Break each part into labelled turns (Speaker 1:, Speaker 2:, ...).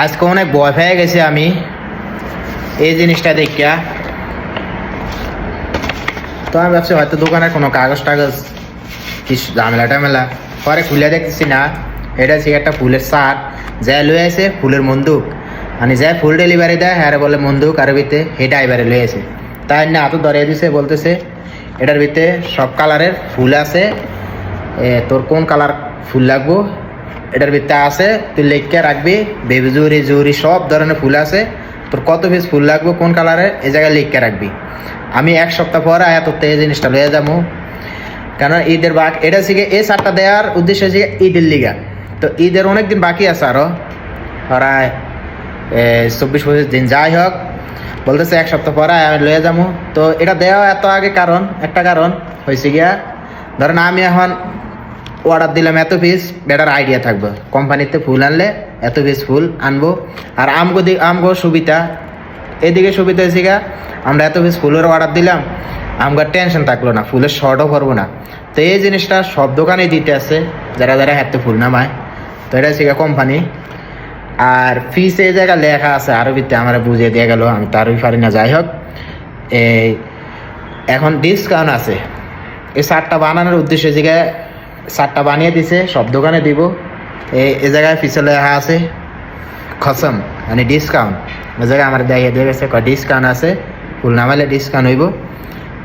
Speaker 1: আজকে অনেক ভয় পেয়ে গেছি আমি। এই জিনিসটা দেখিয়া। তো আমি ভাবছি হয়তো দোকানের কোনো কাগজ টাগজ, কি ঝামেলা টামেলা। পরে খুলে দেখতেছি না, এটা হচ্ছে একটা ফুলের সার, যা লয়ে আছে ফুলের বন্দুক মানে যা ফুল ডেলিভারি দেয় হ্যাঁ বলে বন্দুক আরবিতে সেটা এবারে লয়ে আছে তাই না হাতে ধরিয়ে দিছে, বলতেছে, এটার ভিতরে সব কালারের ফুল আছে তোর কোন কালার ফুল লাগবো? এটার ভিতরে আছে, তুই লেখকে রাখবি বেবি জুরি জুরি সব ধরনের ফুল আছে। তোর কত পিস ফুল লাগবে, কোন কালারের এই জায়গায় লিখকে রাখবি। আমি এক সপ্তাহ পরে আয়া তোর এই জিনিসটা লয়ে যাব। কারণ ঈদের বাক, এটা থেকে এই সারটা দেওয়ার উদ্দেশ্য হচ্ছে ঈদের লিগা। তো ঈদের অনেক দিন বাকি আছে আরও প্রায় চব্বিশ পঁচিশ দিন যাই হোক, বলতেছে এক সপ্তাহ পরে আমি লয়ে যাব। তো এটা দেওয়া এত আগে কারণ, একটা কারণ হয়েছে গিয়া, ধরেন আমি এখন অর্ডার দিলাম এত পিস বেটার আইডিয়া থাকবে। কোম্পানিতে ফুল আনলে এত পিস ফুল আনব। আর আমগো দিক আমগো সুবিধা, এদিকে সুবিধা হয়েছে গা, আমরা এত পিস ফুলের অর্ডার দিলাম আমার টেনশন থাকল না ফুলের শর্টও করব না। তো এই জিনিসটা সব দোকানেই দিতে আছে, যারা যারা হাতে ফুল নামায়। তো এটা হচ্ছে কোম্পানি আর ফিস এই জায়গায় লেখা আছে আরবিতে আমার বুঝিয়ে দিয়ে গেল, আমি তো আরবি পারি না, যাই হোক। এই, এখন ডিসকাউন্ট আছে। এই শার্টটা বানানোর উদ্দেশ্যে জায়গায় শার্টটা বানিয়ে দিছে, সব দোকানে দিব। এই এ জায়গায় ফিসে লেখা আছে খসম মানে ডিসকাউন্ট ওই জায়গায় আমার দেখিয়ে দিয়ে গেছে ডিসকাউন্ট আছে ফুল নামালে ডিসকাউন্ট হইব।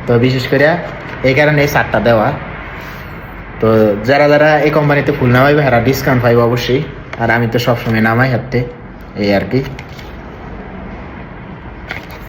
Speaker 1: তো বিশেষ করে এই কারণে এই শার্টটা দেওয়া। তো যারা যারা এই কোম্পানিতে ফুল নামাইবে তারা ডিসকাউন্ট পাইব অবশ্যই। আর আমি তো সবসময় নামাই হাতে এই আর কি।